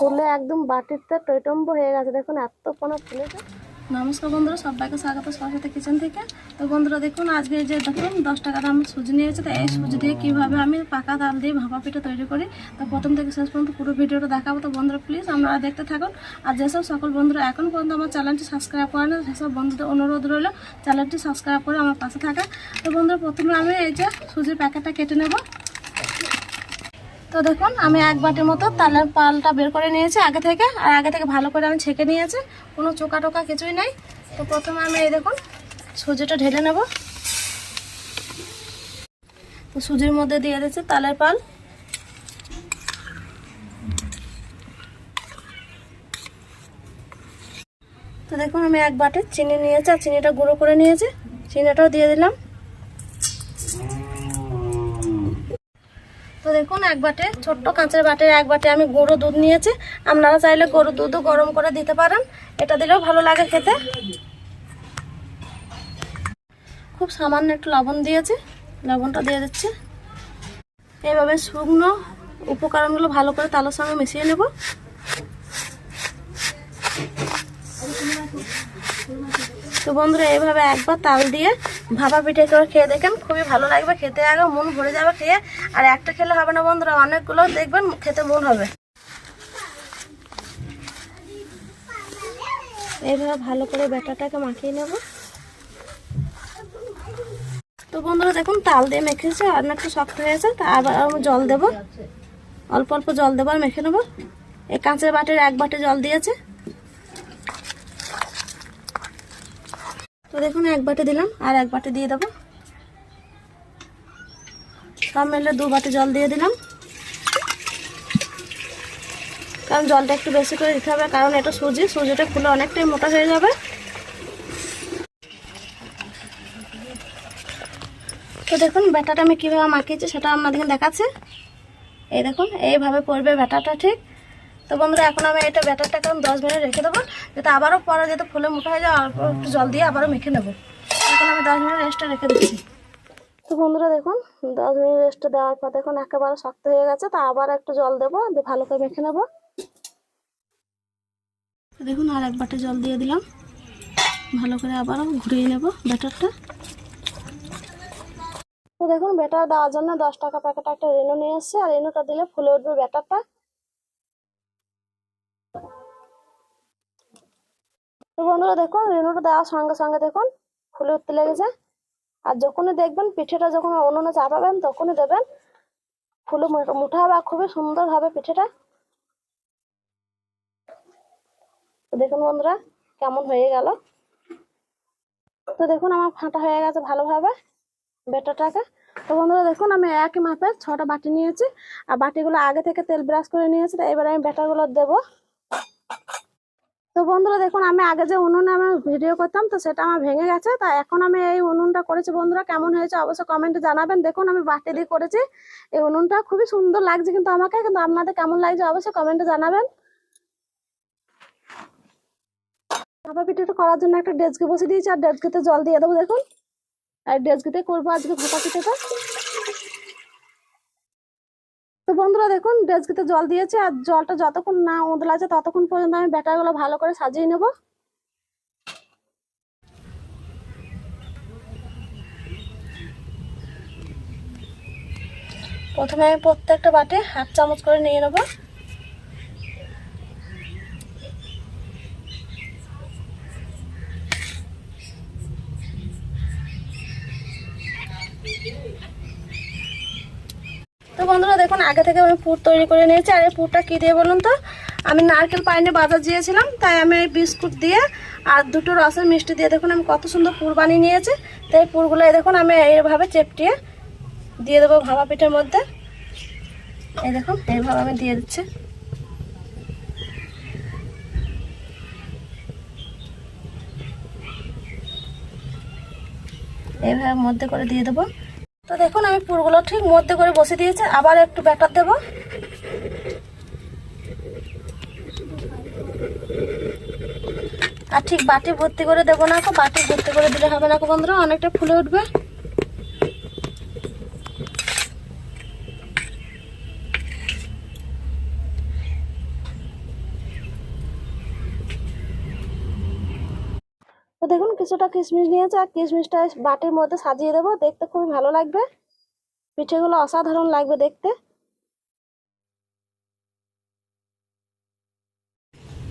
ফুলে একদম বাটিতে টৈটম্ব হয়ে গেছে। দেখুন, এত কোনো ফুলেছে নমস্কার বন্ধুরা, সবাইকে স্বাগত সরস্বতী কিচেন থেকে। তো বন্ধুরা, দেখুন, আজকে যে দেখুন, দশ টাকা দাম সুজি নিয়েছে তো এই সুজি দিয়ে কীভাবে আমি পাকা তাল দিয়ে ভাপা পিঠা তৈরি করি, তো প্রথম থেকে শেষ পর্যন্ত পুরো ভিডিওটা দেখাবো। তো বন্ধুরা প্লিজ আপনারা দেখতে থাকুন। আর যেসব সকল বন্ধুরা এখন পর্যন্ত আমার চ্যানেলটি সাবস্ক্রাইব করে না, সেসব বন্ধুদের অনুরোধ রইল, চ্যানেলটি সাবস্ক্রাইব করে আমার পাশে থাকা। তো বন্ধুরা, প্রথমে আমি এই যে সুজির প্যাকেটটা কেটে নেব। তো দেখুন, আমি এক বাটির মতো তালের পালটা বের করে নিয়েছি আগে থেকে, আর আগে থেকে ভালো করে আমি ছেঁকে নিয়েছি, কোনো চোকা টোকা কিছুই নেই। তো প্রথমে আমি এই দেখুন, সুজিটা ঢেলে নেব। তো সুজির মধ্যে দিয়ে দিচ্ছি তালের পাল। তো দেখুন, আমি এক বাটি চিনি নিয়েছি, আর চিনিটা গুঁড়ো করে নিয়েছি। চিনিটাও দিয়ে দিলাম। তো দেখুন, এক বাটে ছোট্ট কাঁচের বাটির এক বাটে আমি গুঁড়ো দুধ নিয়েছি। আপনারা চাইলে গরুর দুধও গরম করে দিতে পারেন। এটা দিলেও ভালো লাগে খেতে। খুব সামান্য একটু লবণ দিয়েছি। লবণটা দিয়ে দিচ্ছি। এইভাবে শুকনো উপকরণগুলো ভালো করে তালের সঙ্গে মিশিয়ে নেব। তো বন্ধুরা, এইভাবে একবার তাল দিয়ে ভাপা পিঠে করে খেয়ে দেখেন, খুবই ভালো লাগবে খেতে। আগে মন ভরে যাবে খেয়ে। আর একটা খেলে হবে না বন্ধুরা, অনেকগুলো দেখবেন খেতে মন হবে। এইভাবে ভালো করে ব্যাটারটাকে মাখিয়ে নেব। তো বন্ধুরা দেখুন, তাল দিয়ে মেখেছে একটু শক্ত হয়েছে তা আবার জল দেব। অল্প অল্প জল দেবো আর মেখে নেব। এই কাঁচের বাটির এক বাটি জল দিয়েছে। তো দেখুন, এক বাটি দিলাম, আর এক বাটি দিয়ে দেবো। সব মিলে দু বাটি জল দিয়ে দিলাম। কারণ জলটা একটু বেশি করে দিতে হবে, কারণ এটা সুজি, সুজিটা ফুলে অনেকটাই মোটা হয়ে যাবে। তো দেখুন, ব্যাটাটা আমি কীভাবে মাখিয়েছি সেটা আপনাদেরকে দেখাচ্ছে। এই দেখুন, এইভাবে পড়বে ব্যাটাটা ঠিক। তো বন্ধুরা, এখন আমি এটা ব্যাটারটাকে আমি দশ মিনিট রেখে দেবো, যাতে আবারও পরে যাতে ফুলে মোটা হয়ে যায় অল্প একটু জল দিয়ে আবারও মেখে নেব। এখন আমি দশ মিনিট রেস্টে রেখে দিচ্ছি। তো বন্ধুরা দেখুন, দশ মিনিট রেস্টে দেওয়ার পর দেখুন একেবারে শক্ত হয়ে গেছে, তা আবার একটু জল দেবো, দিয়ে ভালো করে মেখে নেব। দেখুন আর এক বাটি জল দিয়ে দিলাম, ভালো করে আবারও ঘুরিয়ে নেব ব্যাটারটা। তো দেখুন, ব্যাটার দেওয়ার জন্য দশ টাকা প্যাকেট একটা রেনু নিয়ে এসছে, আর রেনুটা দিলে ফুলে উঠবে ব্যাটারটা। তো বন্ধুরা দেখুন রেনুটা দেওয়ার সঙ্গে সঙ্গে দেখুন, ফুলে উঠতে লেগেছে। আর যখনই দেখবেন পিঠেটা যখন উনুনে চাপাবেন, তখনই দেবেন ফুলে মুঠা আর খুবই সুন্দর হবে পিঠেটা দেখুন বন্ধুরা, কেমন হয়ে গেল। তো দেখুন আমার ফাটা হয়ে গেছে ভালোভাবে বেটাটাকে। তো বন্ধুরা দেখুন, আমি একই মাপের ছটা বাটি নিয়েছি। আর বাটিগুলো আগে থেকে তেল ব্রাশ করে নিয়েছি এবারে আমি ব্যাটারগুলো দেবো। তো বন্ধুরা দেখুন, আমি আগে যে উনুনে আমি ভিডিও করতাম, তো সেটা আমার ভেঙে গেছে। তা এখন আমি এই উনুনটা করেছি। বন্ধুরা কেমন হয়েছে অবশ্যই কমেন্টে জানাবেন। দেখুন, আমি বাটি দিয়ে করেছি। এই উনুনটা খুবই সুন্দর লাগছে কিন্তু আমাকে, কিন্তু আপনাদের কেমন লাগছে অবশ্যই কমেন্টে জানাবেন। ভাপা পিঠাটা করার জন্য একটা ডেস্কে বসে দিয়েছি, আর ডেস্কেতে জল দিয়ে দেবো, দেখুন। আর ডেস্কেতে করব আজকে ভাপা পিঠাটা। তো বন্ধুরা দেখুন ডেস্কিতে জল দিয়েছে আর জলটা যতক্ষণ না উদলাছে ততক্ষণ পর্যন্ত আমি ব্যাটারগুলো ভালো করে সাজিয়ে নেব। প্রথমে আমি প্রত্যেকটা বাটে হাফ চামচ করে নিয়ে নেব। তো বন্ধুরা দেখুন, আগে থেকে আমি পুর তৈরি করে নিয়েছি। আর এই পুরটা কী দিয়ে বলুন তো? আমি নারকেল পাইনে বাজার দিয়েছিলাম তাই আমি এই বিস্কুট দিয়ে আর দুটো রসের মিষ্টি দিয়ে দেখুন, আমি কত সুন্দর পুর বানিয়ে নিয়েছি। তাই পুরগুলো দেখুন, আমি এইভাবে চেপটিয়ে দিয়ে দেবো ভাপা পিঠের মধ্যে। এই দেখুন, এইভাবে আমি দিয়ে দিচ্ছি। এইভাবে মধ্যে করে দিয়ে দেবো। তো দেখুন, আমি পুরগুলো ঠিক মধ্যে করে বসে দিয়েছি, আবার একটু ব্যাটার দেব। আর ঠিক বাটি ভর্তি করে দেবো না বাটি ভর্তি করে দিলে হবে না বন্ধুরা, অনেকটা ফুলে উঠবে। দেখুন কিছুটা কিশমিশ নিয়েছে, আর কিশমিশটা বাটির মধ্যে সাজিয়ে দেবো। দেখতে খুবই ভালো লাগবে। পিঠেগুলো অসাধারণ লাগবে দেখতে।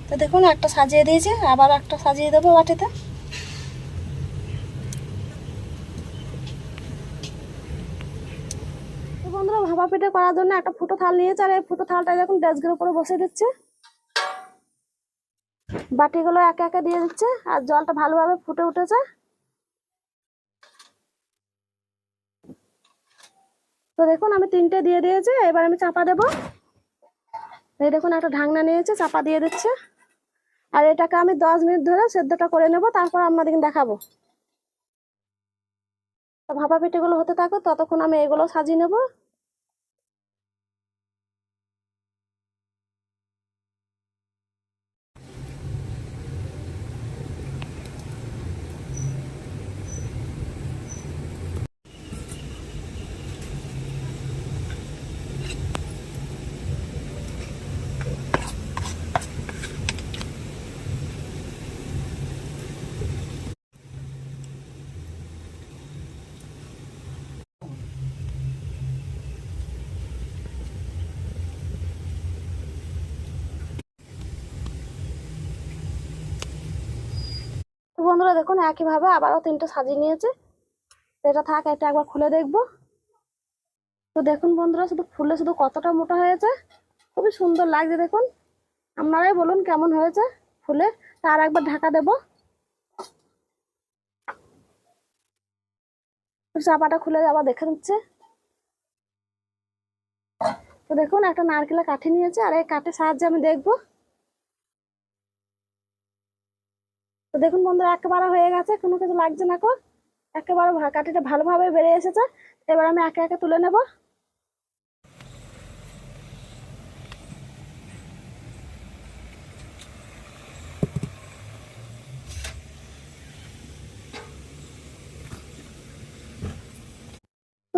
তো দেখুন, একটা সাজিয়ে দিয়েছি, আবার একটা সাজিয়ে দেবো বাটিতে। বন্ধুরা পিঠে করার জন্য একটা ফুটো থাল নিয়েছে, আর এই ফুটো থালটা দেখুন ডেস্কের উপরে বসে দিচ্ছে। বাটিগুলো একে একে দিয়ে দিচ্ছে, আর জলটা ভালোভাবে ফুটে উঠেছে। তো দেখুন, আমি তিনটে দিয়ে দিয়েছি, এবার আমি চাপা দেবো। এই দেখুন, একটা ঢাকনা নিয়েছে, চাপা দিয়ে দিচ্ছে। আর এটাকে আমি দশ মিনিট ধরে সেদ্ধটা করে নেব, তারপর আপনাদেরকে দেখাবো। ভাপা পিঠেগুলো হতে থাকো ততক্ষণ আমি এগুলো সাজিয়ে নেব। তো বন্ধুরা দেখুন, একইভাবে আবারও তিনটে সাজিয়ে নিয়েছে। এটা থাক, এটা একবার খুলে দেখব। তো দেখুন বন্ধুরা, শুধু ফুলে শুধু কতটা মোটা হয়েছে। খুবই সুন্দর লাগছে দেখুন। আপনারাই বলুন কেমন হয়েছে ফুলে। তার একবার ঢাকা দেবো। চাপাটা খুলে আবার দেখে নিচ্ছে। তো দেখুন, একটা নারকেলের কাঠি নিয়েছে, আর এই কাঠের সাহায্যে আমি দেখব। দেখুন বন্ধুরা, একেবারে হয়ে গেছে, কোনো কিছু লাগছে না কো। একেবারে কাঠিটা ভালোভাবে বেড়ে এসেছে। এবার আমি একে একে তুলে নেব।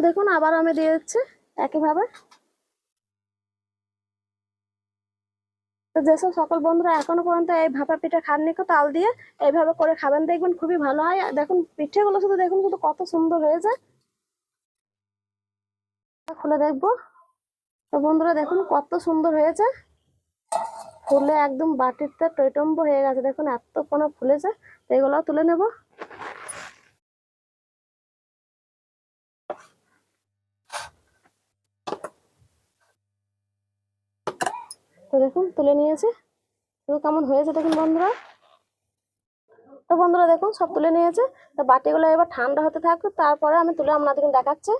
দেখুন, আবার আমি দিয়ে দিচ্ছি একইভাবে যেসব সকল বন্ধুরা এখনও পর্যন্ত এই ভাপা পিঠে খাননি তাল দিয়ে এইভাবে করে খাবেন, দেখবেন খুবই ভালো হয়। দেখুন, পিঠেগুলো শুধু দেখুন, শুধু কত সুন্দর হয়েছে। খুলে দেখব। তো বন্ধুরা, দেখুন কত সুন্দর হয়েছে। ফুলে একদম বাটিতে টৈটম্ব হয়ে গেছে, দেখুন এত কোনো ফুলেছে। তো এগুলো তুলে নেব। তো দেখুন, তুলে নিয়েছে। তো কেমন হয়েছে দেখুন বন্ধুরা? তো বন্ধুরা দেখুন, সব তুলে নিয়েছে। তো বাটিগুলো এবার ঠান্ডা হতে থাকুক, তারপরে আমি তুলে আপনাদেরকে দেখাচ্ছি।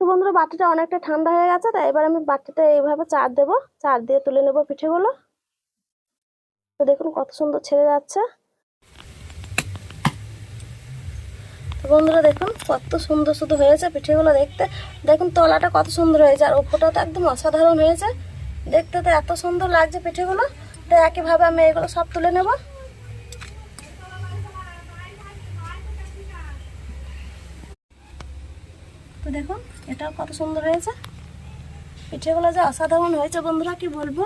তো বন্ধুরা, বাটিটা অনেকটা ঠান্ডা হয়ে গেছে, তাই এবার আমি বাটিতে এইভাবে চার দেবো। চার দিয়ে তুলে নেব পিঠেগুলো। তো দেখুন, কত সুন্দর ছেড়ে যাচ্ছে। তো বন্ধুরা দেখুন, কত সুন্দর শুধু হয়েছে পিঠেগুলো দেখতে। দেখুন, তলাটা কত সুন্দর হয়েছে, আর উপরটা তো একদম অসাধারণ হয়েছে। দেখতে তো এত সুন্দর লাগছে পিঠেগুলো। তো একইভাবে আমি এগুলো সব তুলে নেব। তো দেখুন, এটাও কত সুন্দর হয়েছে। পিঠেগুলো যে অসাধারণ হয়েছে বন্ধুরা, কি বলব?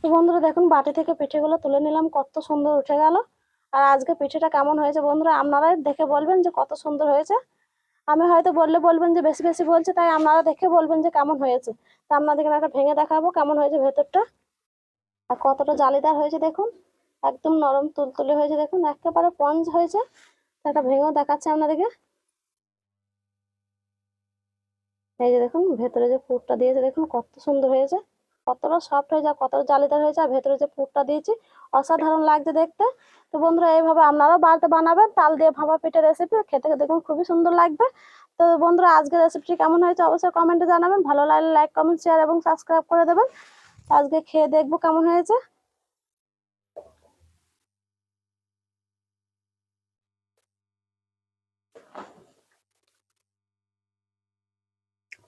তো বন্ধুরা, দেখুন, বাটি থেকে পিঠেগুলো তুলে নিলাম, কত সুন্দর উঠে গেল। আর আজকে পিঠেটা কেমন হয়েছে বন্ধুরা, আপনারাই দেখে বলবেন যে কত সুন্দর হয়েছে। আমি হয়তো বললে বলবেন যে বেশি বেশি বলছে, তাই আপনারা দেখে বলবেন যে কেমন হয়েছে। তা আপনাদেরকে একটা ভেঙে দেখাবো কেমন হয়েছে ভেতরটা। আর কতটা জালিদার হয়েছে দেখুন, একদম নরম তুলতুলে হয়েছে দেখুন, একেবারে পঞ্জ হয়েছে। একটা ভেঙেও দেখাচ্ছে আপনাদেরকে। এই যে দেখুন, ভেতরে যে পুরটা দিয়েছে দেখুন, কত সুন্দর হয়েছে। কতটা সফট হয়ে যায়, কতটা জালিদার হয়ে যায়, ভেতরে যে পুরটা দিয়েছি, অসাধারণ লাগছে দেখতে। তো বন্ধুরা, এইভাবে আপনারাও বাড়িতে বানাবেন, তাল দিয়ে ভাপা পিঠের রেসিপি খেতে দেখুন খুবই সুন্দর লাগবে। তো বন্ধুরা, আজকের রেসিপিটি কেমন হয়েছে অবশ্যই কমেন্টে জানাবেন, ভালো লাগলে লাইক কমেন্ট শেয়ার এবং সাবস্ক্রাইব করে দেবেন। আজকে খেয়ে দেখব কেমন হয়েছে।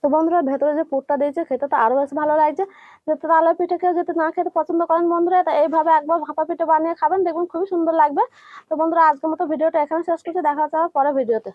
তো বন্ধুরা, ভেতরে যে পুরটা দিয়েছে, খেতে তো আরও বেশ ভালো লাগছে। যাতে তালে পিঠে কেউ যদি না খেতে পছন্দ করেন বন্ধুরা, তা এইভাবে একবার ভাপা পিঠে বানিয়ে খাবেন, দেখবেন খুবই সুন্দর লাগবে। তো বন্ধুরা, আজকের মতো ভিডিওটা এখানে শেষ করছি, দেখা যাওয়ার পরে ভিডিওতে।